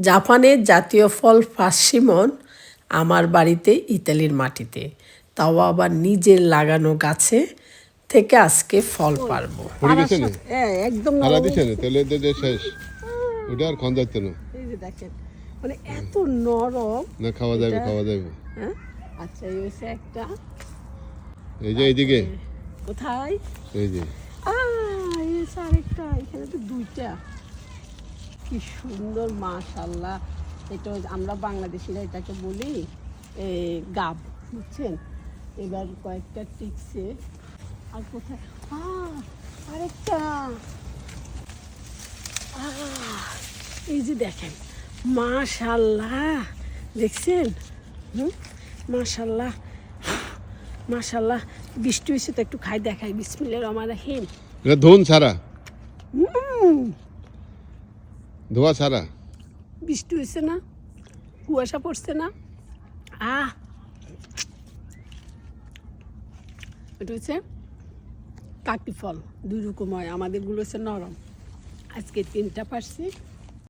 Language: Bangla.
জাপানের জাতীয় ফল পার্সিমন আমার বাড়িতে ইতালির মাটিতে। তাও আবার নিজের লাগানো গাছে থেকে আজকে ফল পারব। হ্যাঁ একদম শেষ। ওটা আর খান যাচ্ছে না। দেখেন মানে এত নরম। না খাওয়া যাবে খাওয়া যাবে। হ্যাঁ? আচ্ছা এই হচ্ছে একটা। এই যে এইদিকে। কোথায়? এই যে। আহ, এই আরেকটা। এখানে তো দুইটা। কি সুন্দর মাশাল্লাহ এটা আমরা বাংলাদেশিরা এটাকে বলি গাব বুঝছেন? এবার কয়েকটা টিকছে আর কোথায়? আরেকটা। এই যে দেখেন মাশাল্লাহ দেখছেন? হুম? মাশাল্লাহ মাশাল্লাহ বৃষ্টি হয়েছে তো একটু খাই দেখাই। বিসমিল্লা রহমান রাহিম। এটা ধুন ছাড়া। ধোয়া ছাড়া? বৃষ্টি হয়েছে না, কুয়াশা পড়ছে না। আহ! এটা হচ্ছে কাকি ফল দুই রকম হয়, আমাদেরগুলো হচ্ছে নরম। আজকে তিনটা পারছি।